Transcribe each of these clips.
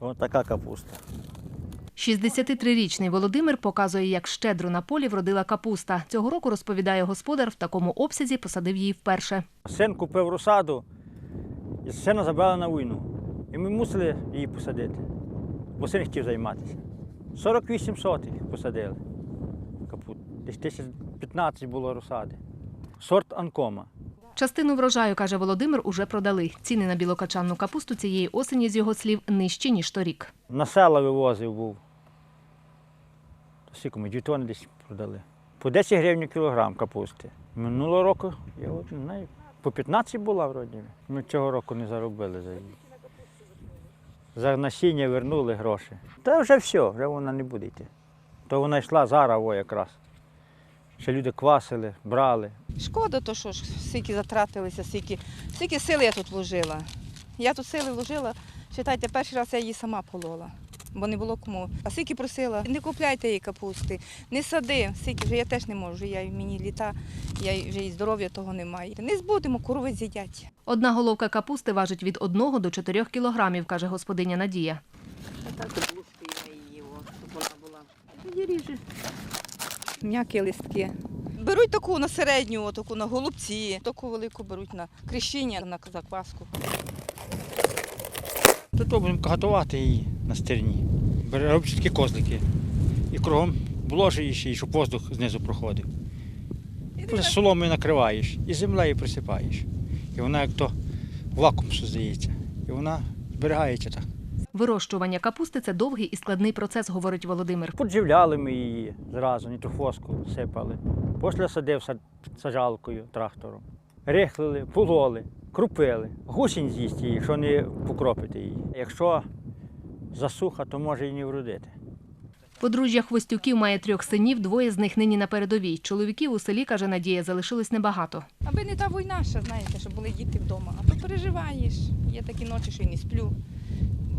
Ось така капуста. 63-річний Володимир показує, як щедро на полі вродила капуста. Цього року, розповідає господар, в такому обсязі посадив її вперше. Син купив розсаду, і сина забрали на війну. І ми мусили її посадити, бо син хотів займатися. 48 сотих посадили капут. Десь тисяч 15 було розсади. Сорт анкома. Частину врожаю, каже Володимир, уже продали. Ціни на білокачанну капусту цієї осені, з його слів, нижчі, ніж торік. На села вивозив був. Скільки ми дві десь продали. По 10 гривень кілограм капусти. Минулого року, я от не знаю, по 15 була вроді. Ми цього року не заробили за її. За насіння вернули гроші. Та вже все, вже вона не буде йти. То вона йшла зараз якраз. Ще люди квасили, брали. Шкода, то що ж, скільки затратилися, скільки, скільки сили я тут вложила. Я тут сили вложила, читайте, перший раз я її сама полола, бо не було кому. А скільки просила, не купляйте її капусти, не сади, скільки вже я теж не можу. Я мені літа, я вже і здоров'я того немає. Не збудемо, корови з'їдять. Одна головка капусти важить від 1 до 4 кілограмів, каже господиня Надія. А так я її, щоб вона була. Тоді ріже. М'які листки. Беруть таку на середню, таку на голубці, таку велику беруть на крещення, на закваску. Тут будемо готувати її на стерні. Бере- такі козлики. І кругом вложиш її, щоб воздух знизу проходив. Просто соломою накриваєш і землею присипаєш. І вона як то вакуум создається. І вона зберігається так. Вирощування капусти це довгий і складний процес, говорить Володимир. Подживляли ми її зразу, нітрохвоску сипали. Після садив сад- саджалкою, трактором. Рихлили, пололи, крупили. Гусінь з'їсть її, що не покропити її. Якщо засуха, то може і не вродити. Подружжя Хвостюків має трьох синів, двоє з них нині на передовій. Чоловіків у селі, каже Надія, залишилось небагато. Аби не та війна, ще знаєте, щоб були діти вдома. А то переживаєш. Є такі ночі, що й не сплю.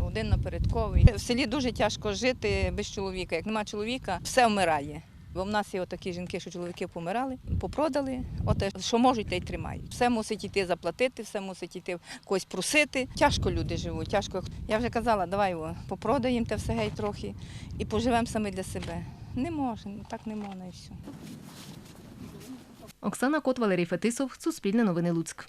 Один напередковий. В селі дуже тяжко жити без чоловіка. Як нема чоловіка, все вмирає. Бо в нас є такі жінки, що чоловіки помирали, попродали. От що можуть, те й тримають. Все мусить йти заплатити, все мусить йти когось просити. Тяжко люди живуть. Тяжко. Я вже казала, давай о, попродаємо те все геть трохи і поживемо самі для себе. Не може, ну так не можна і все. Оксана Кот, Валерій Фетисов, Суспільне новини Луцьк.